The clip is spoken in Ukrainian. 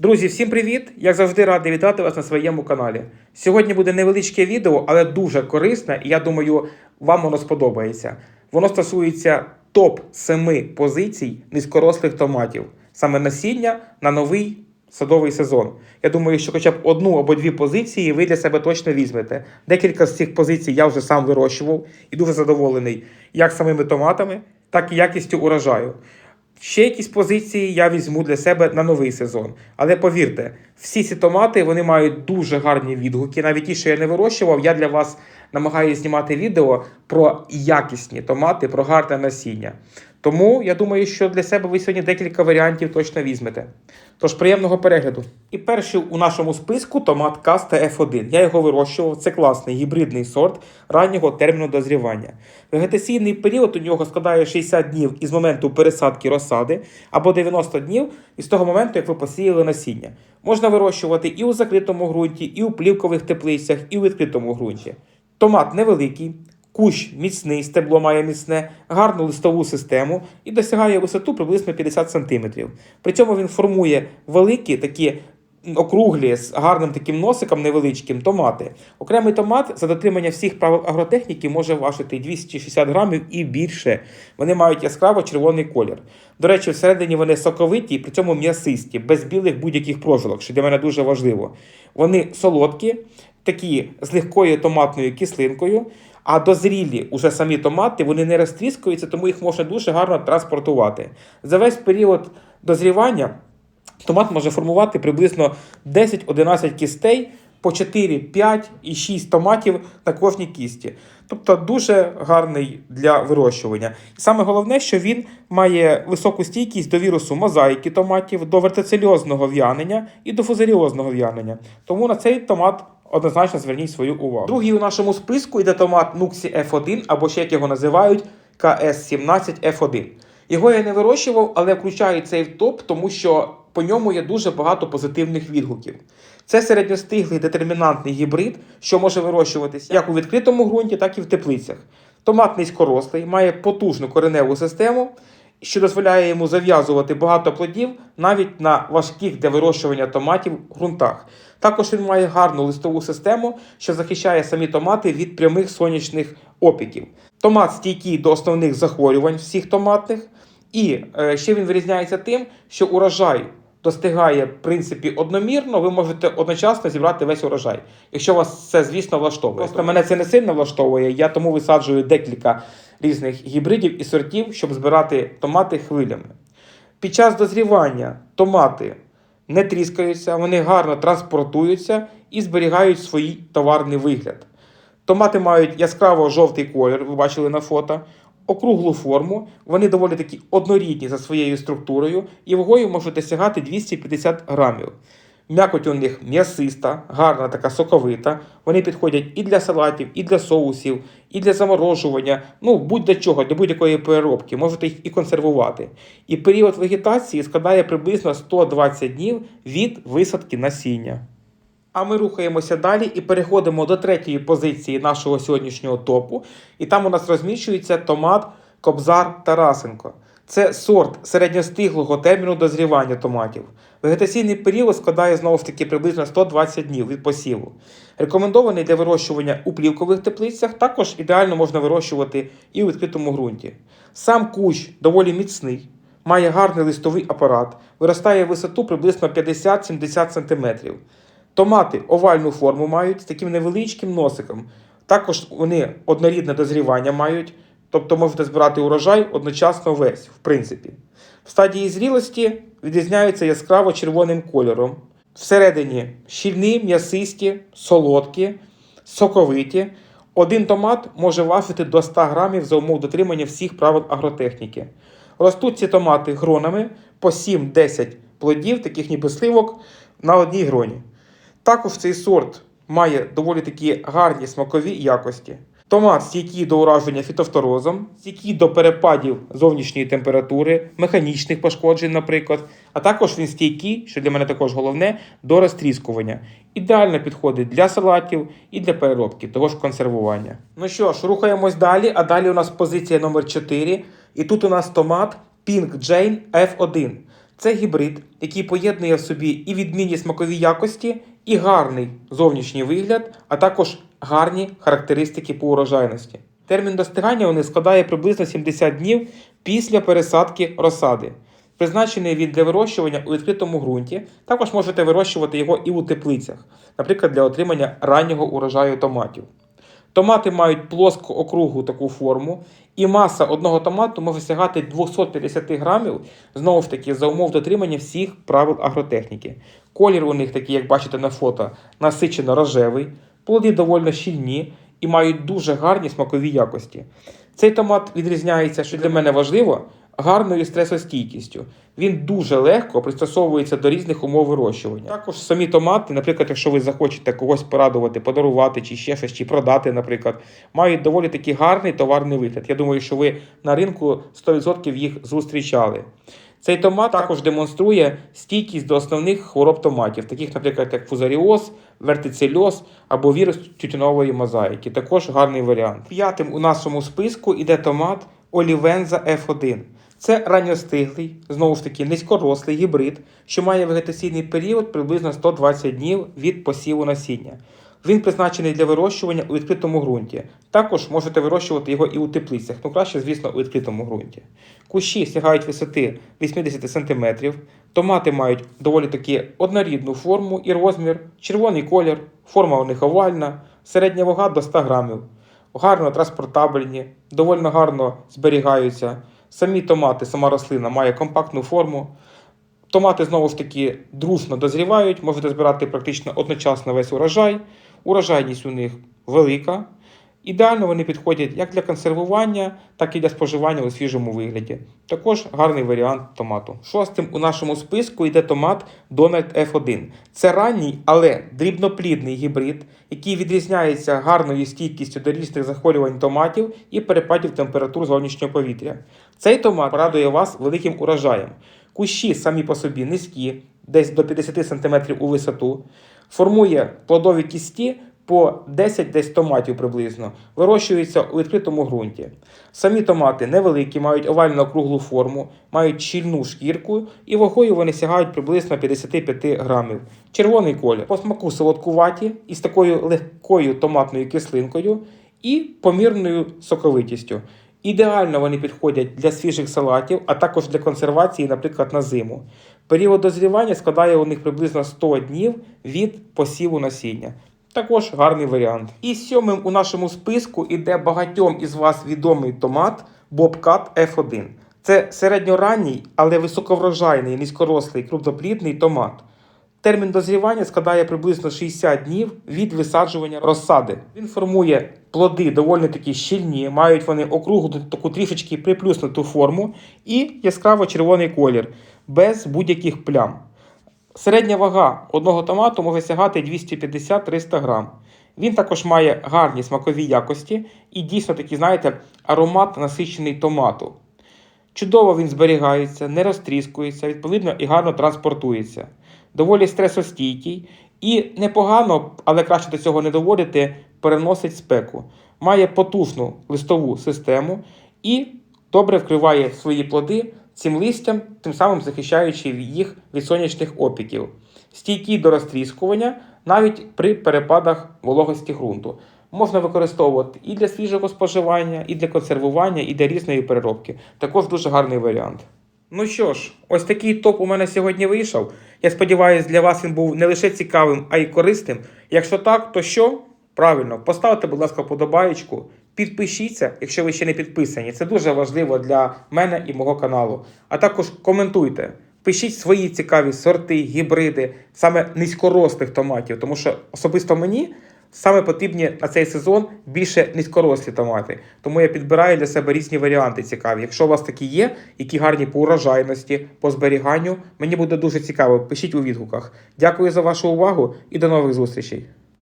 Друзі, всім привіт! Як завжди радий вітати вас на своєму каналі. Сьогодні буде невеличке відео, але дуже корисне, і я думаю, вам воно сподобається. Воно стосується топ 7 позицій низькорослих томатів, саме насіння на новий садовий сезон. Я думаю, що хоча б одну або дві позиції ви для себе точно візьмете. Декілька з цих позицій я вже сам вирощував і дуже задоволений як самими томатами, так і якістю урожаю. Ще якісь позиції я візьму для себе на новий сезон. Але повірте, всі ці томати вони мають дуже гарні відгуки. Навіть ті, що я не вирощував, я для вас намагаюся знімати відео про якісні томати, про гарне насіння. Тому я думаю, що для себе ви сьогодні декілька варіантів точно візьмете. Тож приємного перегляду. І перший у нашому списку томат Каста F1. Я його вирощував. Це класний гібридний сорт раннього терміну дозрівання. Вегетаційний період у нього складає 60 днів із моменту пересадки розсади або 90 днів із того моменту, як ви посіяли насіння. Можна вирощувати і у закритому ґрунті, і у плівкових теплицях, і у відкритому ґрунті. Томат невеликий, кущ міцний, стебло має міцне, гарну листову систему і досягає висоту приблизно 50 см. При цьому він формує великі такі округлі з гарним таким носиком невеличким томати. Окремий томат за дотримання всіх правил агротехніки може важити 260 грамів і більше. Вони мають яскраво червоний колір. До речі, всередині вони соковиті при цьому м'ясисті, без білих будь-яких прожилок, що для мене дуже важливо. Вони солодкі, такі з легкою томатною кислинкою. А дозрілі уже самі томати вони не розтріскуються, тому їх можна дуже гарно транспортувати. За весь період дозрівання томат може формувати приблизно 10-11 кістей по 4, 5 і 6 томатів на кожній кісті. Тобто дуже гарний для вирощування. Саме головне, що він має високу стійкість до вірусу мозаїки томатів, до вертицельозного в'янення і до фузаріозного в'янення. Тому на цей томат однозначно зверніть свою увагу. Другий у нашому списку йде томат Nuxi F1, або ще як його називають КС17 F1. Його я не вирощував, але включаю цей в топ, тому що по ньому є дуже багато позитивних відгуків. Це середньостиглий детермінантний гібрид, що може вирощуватися як у відкритому ґрунті, так і в теплицях. Томат низькорослий, має потужну кореневу систему, що дозволяє йому зав'язувати багато плодів навіть на важких для вирощування томатів ґрунтах. Також він має гарну листову систему, що захищає самі томати від прямих сонячних опіків. Томат стійкий до основних захворювань всіх томатних, і е, ще він вирізняється тим, що урожай достигає в принципі одномірно, ви можете одночасно зібрати весь урожай, якщо вас це, звісно, влаштовує. Просто мене це не сильно влаштовує, я тому висаджую декілька різних гібридів і сортів, щоб збирати томати хвилями. Під час дозрівання томати не тріскаються, вони гарно транспортуються і зберігають свій товарний вигляд. Томати мають яскраво жовтий колір, ви бачили на фото, округлу форму, вони доволі такі однорідні за своєю структурою і вагою можуть досягати 250 грамів. М'якоть у них м'ясиста, гарна, така соковита. Вони підходять і для салатів, і для соусів, і для заморожування. Ну, будь-до чого, для будь-якої переробки, можете їх і консервувати. І період вегетації складає приблизно 120 днів від висадки насіння. А ми рухаємося далі і переходимо до третьої позиції нашого сьогоднішнього топу. І там у нас розміщується томат Кобзар Тарасенко. Це сорт середньостиглого терміну дозрівання томатів. Вегетаційний період складає знову ж таки приблизно 120 днів від посіву. Рекомендований для вирощування у плівкових теплицях, також ідеально можна вирощувати і у відкритому ґрунті. Сам кущ доволі міцний, має гарний листовий апарат, виростає в висоту приблизно 50-70 см. Томати овальну форму мають з таким невеличким носиком. Також вони однорідне дозрівання мають, тобто можете збирати урожай одночасно весь, в принципі. В стадії зрілості відрізняються яскраво червоним кольором. Всередині щільні, м'ясисті, солодкі, соковиті. Один томат може важити до 100 грамів за умов дотримання всіх правил агротехніки. Ростуть ці томати гронами по 7-10 плодів, таких ніби сливок, на одній гроні. Також цей сорт має доволі такі гарні смакові якості. Томат стійкий до ураження фітофторозом, стійкий до перепадів зовнішньої температури, механічних пошкоджень, наприклад. А також він стійкий, що для мене також головне, до розтріскування. Ідеально підходить для салатів і для переробки, того ж консервування. Ну що ж, рухаємось далі. А далі у нас позиція номер 4. І тут у нас томат Pink Jane F1. Це гібрид, який поєднує в собі і відмінні смакові якості, і гарний зовнішній вигляд, а також гарні характеристики по урожайності. Термін достигання у них складає приблизно 70 днів після пересадки розсади. Призначений він для вирощування у відкритому ґрунті. Також можете вирощувати його і у теплицях, наприклад, для отримання раннього урожаю томатів. Томати мають плоско округлу таку форму, і маса одного томату може сягати 250 грамів, знову ж таки, за умов дотримання всіх правил агротехніки. Колір у них, такий, як бачите на фото, насичено рожевий, плоди доволі щільні і мають дуже гарні смакові якості. Цей томат відрізняється, що для мене важливо, гарною стресостійкістю. Він дуже легко пристосовується до різних умов вирощування. Також самі томати, наприклад, якщо ви захочете когось порадувати, подарувати чи ще щось, чи продати, наприклад, мають доволі таки гарний товарний вигляд. Я думаю, що ви на ринку 100% їх зустрічали. Цей томат також демонструє стійкість до основних хвороб томатів, таких, наприклад, як фузаріоз, вертицельоз або вірус тютюнової мозаїки. Також гарний варіант. П'ятим у нашому списку йде томат Олівенза F1. Це ранньостиглий, знову ж таки, низькорослий гібрид, що має вегетаційний період приблизно 120 днів від посіву насіння. Він призначений для вирощування у відкритому ґрунті. Також можете вирощувати його і у теплицях, ну краще, звісно, у відкритому ґрунті. Кущі сягають висоти 80 см, томати мають доволі таки однорідну форму і розмір, червоний колір, форма у них овальна, середня вага до 100 грамів. Гарно транспортабельні, доволі гарно зберігаються. Самі томати, сама рослина має компактну форму. Томати знову ж таки дружно дозрівають, можете збирати практично одночасно весь урожай. Урожайність у них велика. Ідеально вони підходять як для консервування, так і для споживання у свіжому вигляді. Також гарний варіант томату. Шостим у нашому списку йде томат Donald F1. Це ранній, але дрібноплідний гібрид, який відрізняється гарною стійкістю до різних захворювань томатів і перепадів температур зовнішнього повітря. Цей томат порадує вас великим урожаєм. Кущі самі по собі низькі, десь до 50 см у висоту, формує плодові кісті по 10 десь томатів приблизно, вирощуються у відкритому ґрунті. Самі томати невеликі, мають овально округлу форму, мають щільну шкірку і вагою вони сягають приблизно 55 грамів. Червоний колір. По смаку солодкуваті із такою легкою томатною кислинкою і помірною соковитістю. Ідеально вони підходять для свіжих салатів, а також для консервації, наприклад, на зиму. Період дозрівання складає у них приблизно 100 днів від посіву насіння. Також гарний варіант. І сьомим у нашому списку іде багатьом із вас відомий томат Bobcat F1. Це середньоранній, але високоврожайний, низькорослий, крупноплідний томат. Термін дозрівання складає приблизно 60 днів від висаджування розсади. Він формує плоди доволі такі щільні, мають вони округлу таку трішечки приплюснуту форму і яскраво червоний колір без будь-яких плям. Середня вага одного томату може сягати 250-300 грам. Він також має гарні смакові якості і дійсно такий, знаєте, аромат насичений томату. Чудово він зберігається, не розтріскується, відповідно і гарно транспортується. Доволі стресостійкий і непогано, але краще до цього не доводити, переносить спеку. Має потужну листову систему і добре вкриває свої плоди цим листям, тим самим захищаючи їх від сонячних опіків. Стійкий до розтріскування навіть при перепадах вологості ґрунту. Можна використовувати і для свіжого споживання, і для консервування, і для різної переробки. Також дуже гарний варіант. Ну що ж, ось такий топ у мене сьогодні вийшов. Я сподіваюся, для вас він був не лише цікавим, а й корисним. Якщо так, то що? Правильно, поставте, будь ласка, подобаєчку, підпишіться, якщо ви ще не підписані. Це дуже важливо для мене і мого каналу. А також коментуйте. Пишіть свої цікаві сорти, гібриди, саме низькорослих томатів, тому що особисто мені саме потрібні на цей сезон більше низькорослі томати. Тому я підбираю для себе різні варіанти цікаві. Якщо у вас такі є, які гарні по урожайності, по зберіганню, мені буде дуже цікаво. Пишіть у відгуках. Дякую за вашу увагу і до нових зустрічей.